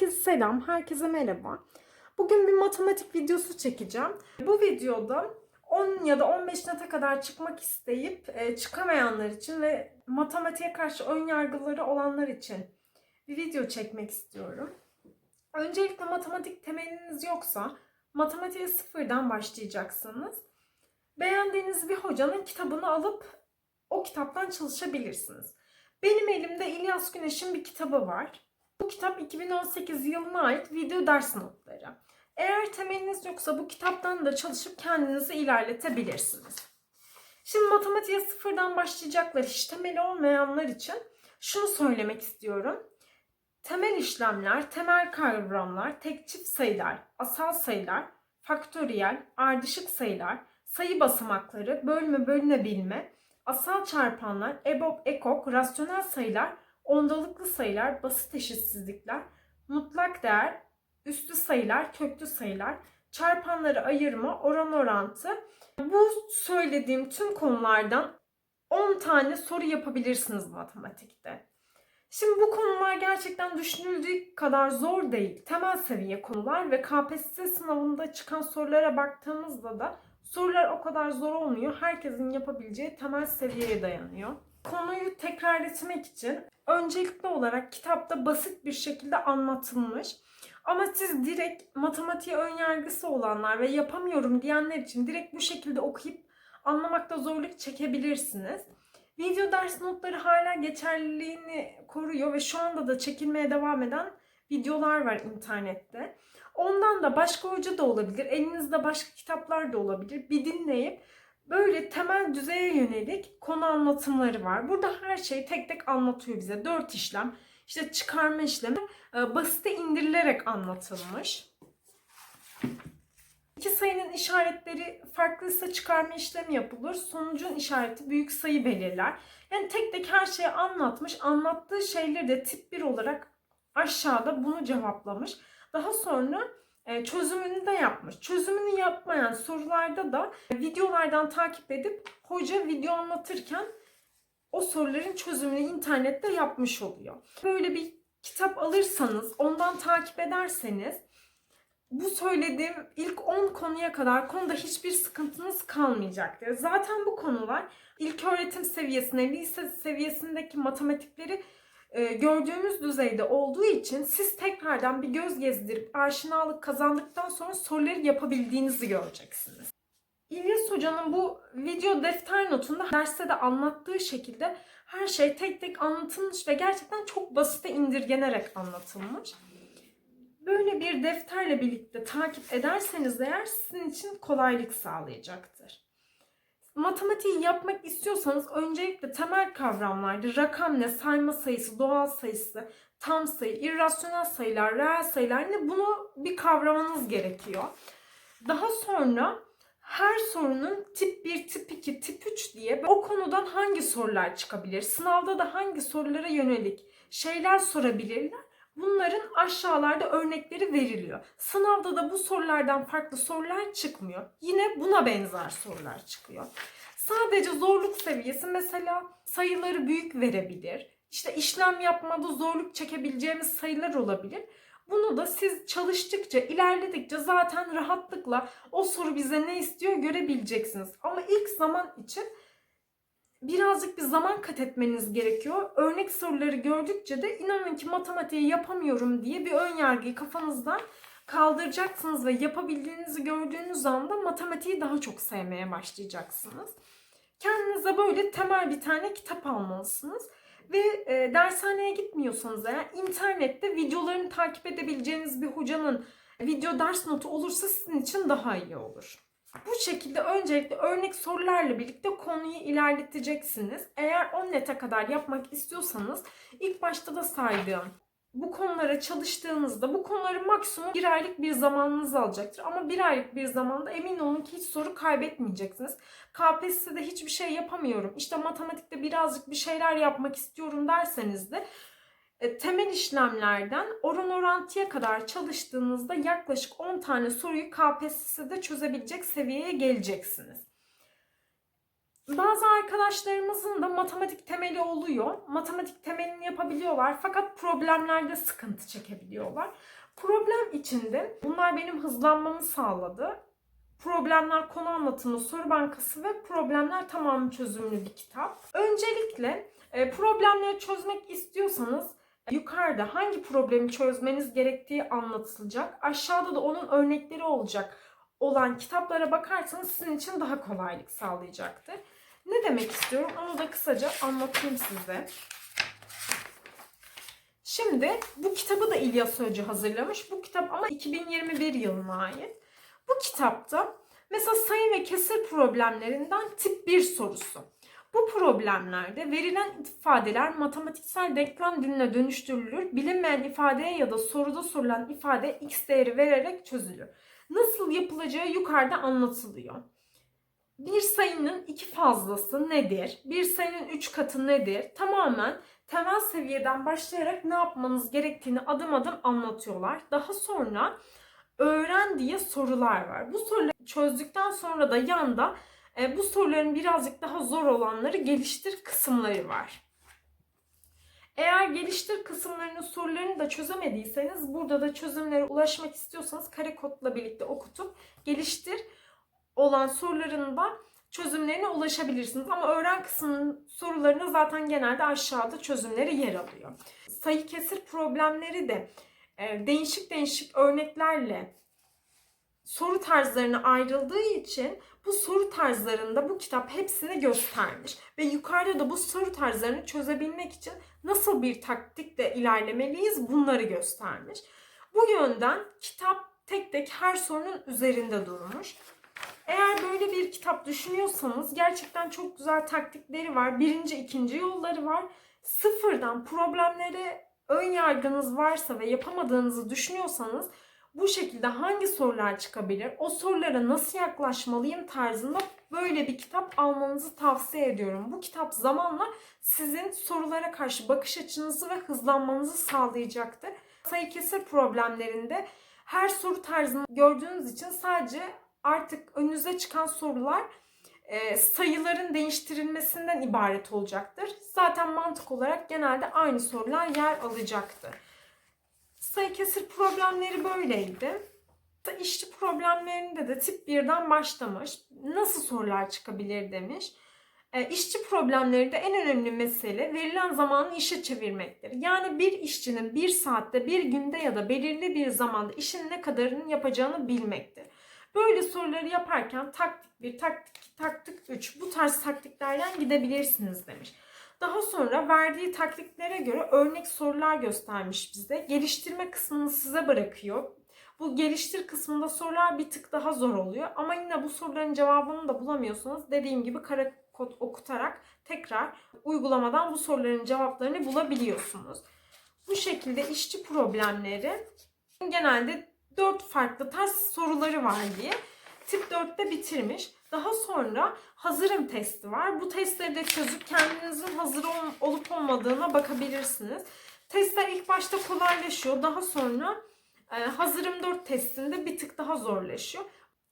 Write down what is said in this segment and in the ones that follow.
Herkese selam, herkese merhaba. Bugün bir matematik videosu çekeceğim. Bu videoda 10 ya da 15 nete kadar çıkmak isteyip e, çıkamayanlar için ve matematiğe karşı ön yargıları olanlar için bir video çekmek istiyorum. Öncelikle matematik temeliniz yoksa matematiğe sıfırdan başlayacaksınız. Beğendiğiniz bir hocanın kitabını alıp o kitaptan çalışabilirsiniz. Benim elimde İlyas Güneş'in bir kitabı var. Bu kitap 2018 yılına ait video ders notları. Eğer temeliniz yoksa bu kitaptan da çalışıp kendinizi ilerletebilirsiniz. Şimdi matematiğe sıfırdan başlayacaklar, hiç temeli olmayanlar için şunu söylemek istiyorum. Temel işlemler, temel kavramlar, tek çift sayılar, asal sayılar, faktöriyel, ardışık sayılar, sayı basamakları, bölme bölünebilme, asal çarpanlar, EBOB, EKOK, rasyonel sayılar, ondalıklı sayılar, basit eşitsizlikler, mutlak değer, üstü sayılar, köklü sayılar, çarpanları ayırma, oran orantı. Bu söylediğim tüm konulardan 10 tane soru yapabilirsiniz matematikte. Şimdi bu konular gerçekten düşünüldüğü kadar zor değil. Temel seviye konular ve KPSS sınavında çıkan sorulara baktığımızda da sorular o kadar zor olmuyor. Herkesin yapabileceği temel seviyeye dayanıyor. Konuyu tekrar etmek için öncelikli olarak kitapta basit bir şekilde anlatılmış. Ama siz direkt matematiğe ön yargısı olanlar ve yapamıyorum diyenler için direkt bu şekilde okuyup anlamakta zorluk çekebilirsiniz. Video ders notları hala geçerliliğini koruyor ve şu anda da çekilmeye devam eden videolar var internette. Ondan da başka hoca da olabilir, elinizde başka kitaplar da olabilir. Bir dinleyip böyle temel düzeye yönelik konu anlatımları var. Burada her şey tek tek anlatıyor bize. Dört işlem, işte çıkarma işlemi e, basite indirilerek anlatılmış. İki sayının işaretleri farklıysa çıkarma işlemi yapılır. Sonucun işareti büyük sayı belirler. Yani tek tek her şeyi anlatmış. Anlattığı şeyleri de tip 1 olarak aşağıda bunu cevaplamış. Daha sonra çözümünü de yapmış. Çözümünü yapmayan sorularda da videolardan takip edip hoca video anlatırken o soruların çözümünü internette yapmış oluyor. Böyle bir kitap alırsanız, ondan takip ederseniz bu söylediğim ilk 10 konuya kadar konuda hiçbir sıkıntınız kalmayacaktır. Zaten bu konular ilk öğretim seviyesine, lise seviyesindeki matematikleri e, gördüğümüz düzeyde olduğu için siz tekrardan bir göz gezdirip aşinalık kazandıktan sonra soruları yapabildiğinizi göreceksiniz. İlyas Hoca'nın bu video defter notunda derste de anlattığı şekilde her şey tek tek anlatılmış ve gerçekten çok basite indirgenerek anlatılmış. Böyle bir defterle birlikte takip ederseniz eğer sizin için kolaylık sağlayacaktır. Matematiği yapmak istiyorsanız öncelikle temel kavramlarda rakam ne, sayma sayısı, doğal sayısı, tam sayı, irrasyonel sayılar, reel sayılar ne bunu bir kavramanız gerekiyor. Daha sonra her sorunun tip 1, tip 2, tip 3 diye o konudan hangi sorular çıkabilir? Sınavda da hangi sorulara yönelik şeyler sorabilirler? Bunların aşağılarda örnekleri veriliyor. Sınavda da bu sorulardan farklı sorular çıkmıyor. Yine buna benzer sorular çıkıyor. Sadece zorluk seviyesi mesela sayıları büyük verebilir. İşte işlem yapmada zorluk çekebileceğimiz sayılar olabilir. Bunu da siz çalıştıkça, ilerledikçe zaten rahatlıkla o soru bize ne istiyor görebileceksiniz. Ama ilk zaman için birazcık bir zaman kat etmeniz gerekiyor. Örnek soruları gördükçe de inanın ki matematiği yapamıyorum diye bir ön yargıyı kafanızdan kaldıracaksınız ve yapabildiğinizi gördüğünüz anda matematiği daha çok sevmeye başlayacaksınız. Kendinize böyle temel bir tane kitap almalısınız. Ve e, dershaneye gitmiyorsanız eğer internette videolarını takip edebileceğiniz bir hocanın video ders notu olursa sizin için daha iyi olur. Bu şekilde öncelikle örnek sorularla birlikte konuyu ilerleteceksiniz. Eğer 10 nete kadar yapmak istiyorsanız ilk başta da saydığım bu konulara çalıştığınızda bu konuları maksimum bir aylık bir zamanınız alacaktır. Ama bir aylık bir zamanda emin olun ki hiç soru kaybetmeyeceksiniz. KPSS'de hiçbir şey yapamıyorum. İşte matematikte birazcık bir şeyler yapmak istiyorum derseniz de temel işlemlerden oran orantıya kadar çalıştığınızda yaklaşık 10 tane soruyu KPSS'de çözebilecek seviyeye geleceksiniz. Bazı arkadaşlarımızın da matematik temeli oluyor. Matematik temelini yapabiliyorlar fakat problemlerde sıkıntı çekebiliyorlar. Problem içinde bunlar benim hızlanmamı sağladı. Problemler konu anlatımı, soru bankası ve problemler tamamı çözümlü bir kitap. Öncelikle e, problemleri çözmek istiyorsanız e, yukarıda hangi problemi çözmeniz gerektiği anlatılacak. Aşağıda da onun örnekleri olacak olan kitaplara bakarsanız sizin için daha kolaylık sağlayacaktır. Ne demek istiyorum onu da kısaca anlatayım size. Şimdi bu kitabı da İlyas Hoca hazırlamış. Bu kitap ama 2021 yılına ait. Bu kitapta mesela sayı ve kesir problemlerinden tip 1 sorusu. Bu problemlerde verilen ifadeler matematiksel denklem diline dönüştürülür. Bilinmeyen ifadeye ya da soruda sorulan ifade x değeri vererek çözülür. Nasıl yapılacağı yukarıda anlatılıyor. Bir sayının iki fazlası nedir? Bir sayının üç katı nedir? Tamamen temel seviyeden başlayarak ne yapmanız gerektiğini adım adım anlatıyorlar. Daha sonra öğren diye sorular var. Bu soruları çözdükten sonra da yanda e, bu soruların birazcık daha zor olanları geliştir kısımları var. Eğer geliştir kısımlarının sorularını da çözemediyseniz burada da çözümlere ulaşmak istiyorsanız kare kodla birlikte okutup geliştir olan soruların da çözümlerine ulaşabilirsiniz. Ama öğren kısmının sorularına zaten genelde aşağıda çözümleri yer alıyor. Sayı kesir problemleri de e, değişik değişik örneklerle soru tarzlarına ayrıldığı için bu soru tarzlarında bu kitap hepsini göstermiş. Ve yukarıda da bu soru tarzlarını çözebilmek için nasıl bir taktikle ilerlemeliyiz bunları göstermiş. Bu yönden kitap tek tek her sorunun üzerinde durmuş. Eğer böyle bir kitap düşünüyorsanız gerçekten çok güzel taktikleri var. Birinci, ikinci yolları var. Sıfırdan problemlere ön yargınız varsa ve yapamadığınızı düşünüyorsanız bu şekilde hangi sorular çıkabilir, o sorulara nasıl yaklaşmalıyım tarzında böyle bir kitap almanızı tavsiye ediyorum. Bu kitap zamanla sizin sorulara karşı bakış açınızı ve hızlanmanızı sağlayacaktır. Sayı kesir problemlerinde her soru tarzını gördüğünüz için sadece artık önünüze çıkan sorular e, sayıların değiştirilmesinden ibaret olacaktır. Zaten mantık olarak genelde aynı sorular yer alacaktır. Sayı kesir problemleri böyleydi. İşçi problemlerinde de tip 1'den başlamış. Nasıl sorular çıkabilir demiş. E, işçi problemlerinde en önemli mesele verilen zamanı işe çevirmektir. Yani bir işçinin bir saatte, bir günde ya da belirli bir zamanda işin ne kadarını yapacağını bilmektir. Böyle soruları yaparken taktik 1, taktik 2, taktik 3 bu tarz taktiklerden gidebilirsiniz demiş. Daha sonra verdiği taktiklere göre örnek sorular göstermiş bize. Geliştirme kısmını size bırakıyor. Bu geliştir kısmında sorular bir tık daha zor oluyor. Ama yine bu soruların cevabını da bulamıyorsanız dediğim gibi kara kod okutarak tekrar uygulamadan bu soruların cevaplarını bulabiliyorsunuz. Bu şekilde işçi problemleri genelde 4 farklı tarz soruları var diye tip 4'te bitirmiş. Daha sonra hazırım testi var. Bu testleri de çözüp kendinizin hazır ol- olup olmadığına bakabilirsiniz. Testler ilk başta kolaylaşıyor. Daha sonra e, hazırım 4 testinde bir tık daha zorlaşıyor.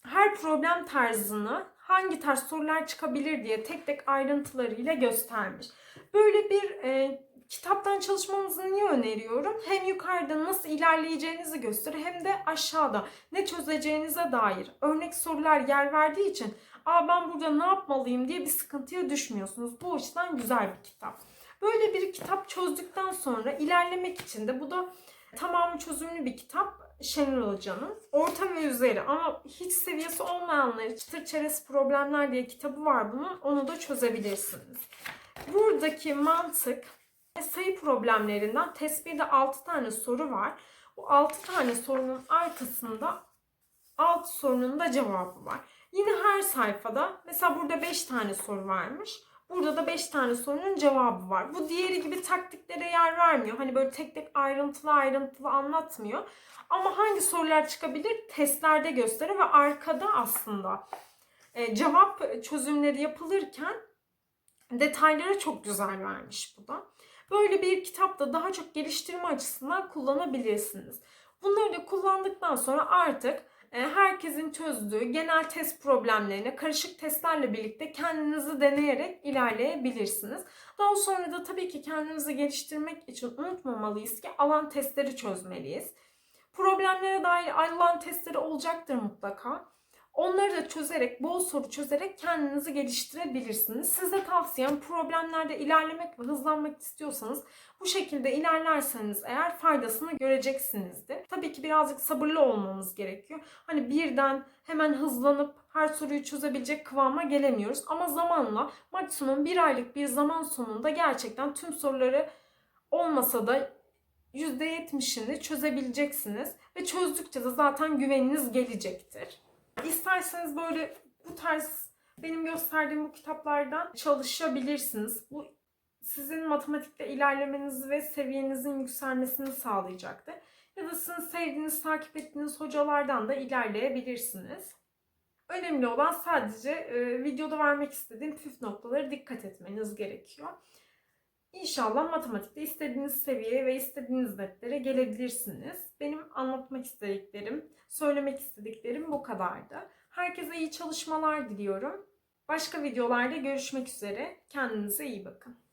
Her problem tarzını hangi tarz sorular çıkabilir diye tek tek ayrıntılarıyla göstermiş. Böyle bir e, kitaptan çalışmanızı niye öneriyorum? Hem yukarıda nasıl ilerleyeceğinizi gösterir hem de aşağıda ne çözeceğinize dair örnek sorular yer verdiği için Aa ben burada ne yapmalıyım diye bir sıkıntıya düşmüyorsunuz. Bu açıdan güzel bir kitap. Böyle bir kitap çözdükten sonra ilerlemek için de bu da tamamı çözümlü bir kitap. Şenol Hoca'nın. Orta ve üzeri ama hiç seviyesi olmayanlar çıtır çerez problemler diye kitabı var bunun. Onu da çözebilirsiniz. Buradaki mantık sayı problemlerinden tespihde 6 tane soru var. Bu 6 tane sorunun arkasında 6 sorunun da cevabı var. Yine her sayfada mesela burada 5 tane soru varmış. Burada da 5 tane sorunun cevabı var. Bu diğeri gibi taktiklere yer vermiyor. Hani böyle tek tek ayrıntılı ayrıntılı anlatmıyor. Ama hangi sorular çıkabilir testlerde gösterir ve arkada aslında e, cevap çözümleri yapılırken detaylara çok güzel vermiş bu da. Böyle bir kitapta daha çok geliştirme açısından kullanabilirsiniz. Bunları da kullandıktan sonra artık e, herkesin çözdüğü genel test problemlerine karışık testlerle birlikte kendinizi deneyerek ilerleyebilirsiniz. Daha sonra da tabii ki kendimizi geliştirmek için unutmamalıyız ki alan testleri çözmeliyiz. Problemlere dair alan testleri olacaktır mutlaka. Onları da çözerek, bol soru çözerek kendinizi geliştirebilirsiniz. Size tavsiyem problemlerde ilerlemek ve hızlanmak istiyorsanız bu şekilde ilerlerseniz eğer faydasını göreceksinizdir. Tabii ki birazcık sabırlı olmamız gerekiyor. Hani birden hemen hızlanıp her soruyu çözebilecek kıvama gelemiyoruz. Ama zamanla maksimum bir aylık bir zaman sonunda gerçekten tüm soruları olmasa da %70'ini çözebileceksiniz. Ve çözdükçe de zaten güveniniz gelecektir. İsterseniz böyle bu tarz benim gösterdiğim bu kitaplardan çalışabilirsiniz. Bu sizin matematikte ilerlemenizi ve seviyenizin yükselmesini sağlayacaktır. Ya da sizin sevdiğiniz, takip ettiğiniz hocalardan da ilerleyebilirsiniz. Önemli olan sadece e, videoda vermek istediğim püf noktaları dikkat etmeniz gerekiyor. İnşallah matematikte istediğiniz seviyeye ve istediğiniz netlere gelebilirsiniz. Benim anlatmak istediklerim, söylemek istediklerim bu kadardı. Herkese iyi çalışmalar diliyorum. Başka videolarda görüşmek üzere. Kendinize iyi bakın.